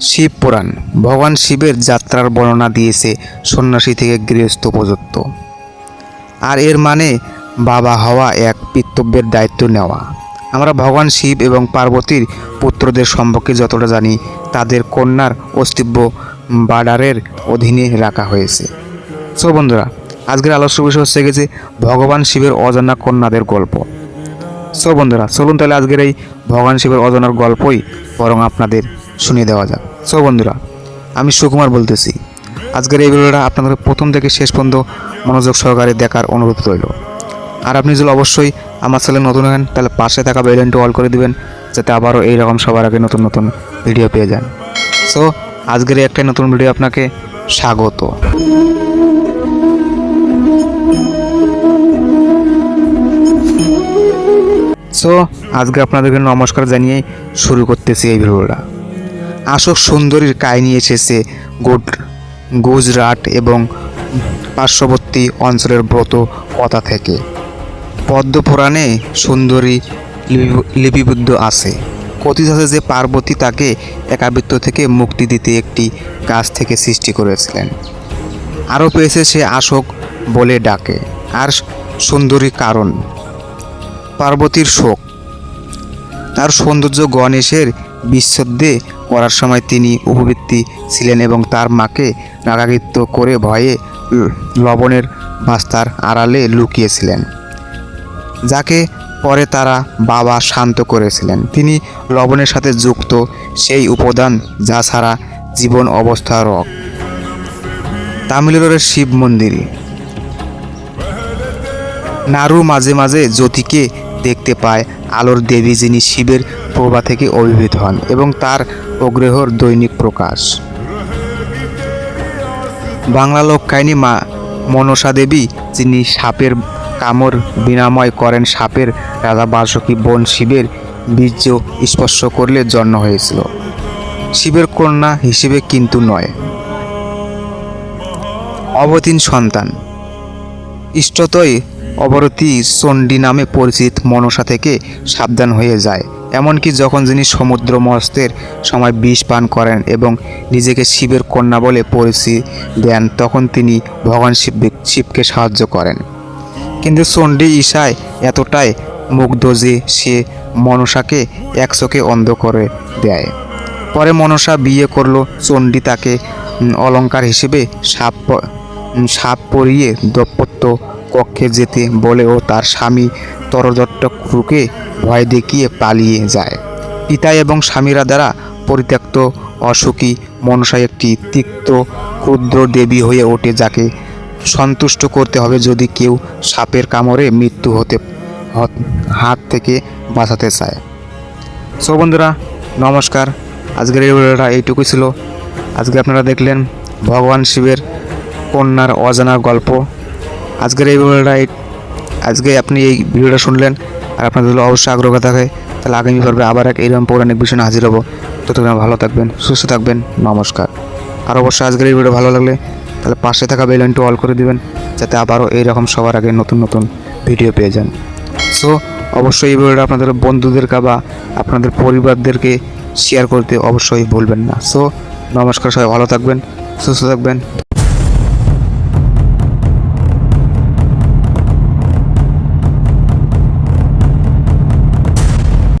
শিব পুরাণ। ভগবান শিবের যাত্রার বর্ণনা দিয়েছে সন্ন্যাসী থেকে গৃহস্থ পর্যন্ত। আর এর মানে বাবা হওয়া এক পিতব্যের দায়িত্ব নেওয়া। আমরা ভগবান শিব এবং পার্বতীর পুত্রদের সম্পর্কে যতটা জানি, তাদের কন্যার অস্তিত্ব বার্ডারের অধীনে রাখা হয়েছে। সো বন্ধুরা, আজকের আলোচ্য বিষয় হচ্ছে গেছে ভগবান শিবের অজানা কন্যাদের গল্প। সো বন্ধুরা, চলুন তাহলে আজকের এই ভগবান শিবের অজানার গল্পই বরং আপনাদের শুনিয়ে দেওয়া যাক। সো বন্ধুরা, আমি সুকুমার বলতেছি। আজকের এই ভিডিওটা আপনাদের প্রথম থেকে শেষ পর্যন্ত মনোযোগ সহকারে দেখার অনুরোধ রইল। আর আপনি যদি অবশ্যই আমার চ্যানেল নতুন হন তাহলে পাশে থাকা বেলেনটি অল করে দিবেন, যাতে আবারও এইরকম সবার আগে নতুন নতুন ভিডিও পেয়ে যান। সো, আজকের এই একটাই নতুন ভিডিও আপনাকে স্বাগত। সো, আজকে আপনাদেরকে নমস্কার জানিয়ে শুরু করতেছি এই ভিডিওটা। আশোক সুন্দরীর কাহিনী এসেছে গুড গুজরাট এবং পার্শ্ববর্তী অঞ্চলের ব্রত কথা থেকে। পদ্মপুরাণে সুন্দরী লিপি- লিপিবদ্ধ আছে। কথিত আছে যে পার্বতী তাকে একাবৃত্ত থেকে মুক্তি দিতে একটি গাছ থেকে সৃষ্টি করেছিলেন। আরও পেয়েছে সে আশোক বলে ডাকে। আর সুন্দরী কারণ? পার্বতীর শোক। তার সৌন্দর্য গণেশের বিচ্ছেদে করার সময় তিনি উপবৃত্তি ছিলেন এবং তার মাকে রাগান্বিত করে ভয়ে লবণের বাস্তার আড়ালে লুকিয়েছিলেন, যাকে পরে তারা বাবা শান্ত করেছিলেন। তিনি লবণের সাথে যুক্ত সেই উপাদান যা ছাড়া জীবন অবস্থা রক তামিলনাড়ুর শিব মন্দির। নারু মাঝে মাঝে জ্যোতিকে দেখতে পায় আলোর দেবী যিনি শিবের প্রভা থেকে অভিভূত হন এবং তার অগ্রহর দৈনিক প্রকাশ। বাংলা লোক কাহিনী মা মনসা দেবী, যিনি সাপের কামড় বিনাময় করেন সাপের রাজা বাসকি বোন শিবের বীর্য স্পর্শ করলে জন্ম হয়েছিল। শিবের কন্যা হিসেবে কিন্তু নয়। অবতীন সন্তান। ইষ্টতই অবরতী চণ্ডী নামে পরিচিত মনসা থেকে সাবধান হয়ে যায়। এমনকি যখন যিনি সমুদ্র মস্তের সময় বিষ পান করেন এবং নিজেকে শিবের কন্যা বলে পরিচয় দেন, তখন তিনি ভগবান শিব শিবকে সাহায্য করেন। কিন্তু চণ্ডী ঈশায় এতটাই মুগ্ধ যে সে মনসাকে এক চোখে অন্ধ করে দেয়। পরে মনসা বিয়ে করল, চণ্ডী তাকে অলঙ্কার হিসেবে সাপ সাপ পরিয়ে দপ্পত্য কক্ষে যেতে বলে ও তার স্বামী তরদট্ট ক্রুকে ভয় দেখিয়ে পালিয়ে যায়। পিতা এবং স্বামীরা দ্বারা পরিত্যক্ত অসুখী মনসা একটি তিক্ত, ক্ষুদ্র দেবী হয়ে ওঠে যাকে সন্তুষ্ট করতে হবে যদি কেউ সাপের কামড়ে মৃত্যু হতে, হত- হাত থেকে বাঁচাতে চায়। সো বন্ধুরা, নমস্কার। আজকের এই ভিডিওটা এইটুকুই ছিল। আজকে আপনারা দেখলেন ভগবান শিবের কন্যার অজানা গল্প। আজকের এই ভিডিওটা আজকে আপনি এই ভিডিওটা শুনলেন আর আপনাদের অবশ্যই আগ্রহ থাকে, তাহলে আগামী পর্বে আবার এক এইরকম পৌরাণিক বিষয় হাজির হব। ততক্ষণ ভালো থাকবেন, সুস্থ থাকবেন, নমস্কার। আর অবশ্যই আজকের এই ভিডিও ভালো লাগলে, তাহলে পাশে থাকা বেলনটি অল করে দিবেন, যাতে আবারও এইরকম সবার আগে নতুন নতুন ভিডিও পেয়ে যান। সো অবশ্যই এই ভিডিওটা আপনাদের বন্ধুদেরকে বা আপনাদের পরিবারদেরকে শেয়ার করতে অবশ্যই ভুলবেন না। সো নমস্কার, সবাই ভালো থাকবেন, সুস্থ থাকবেন।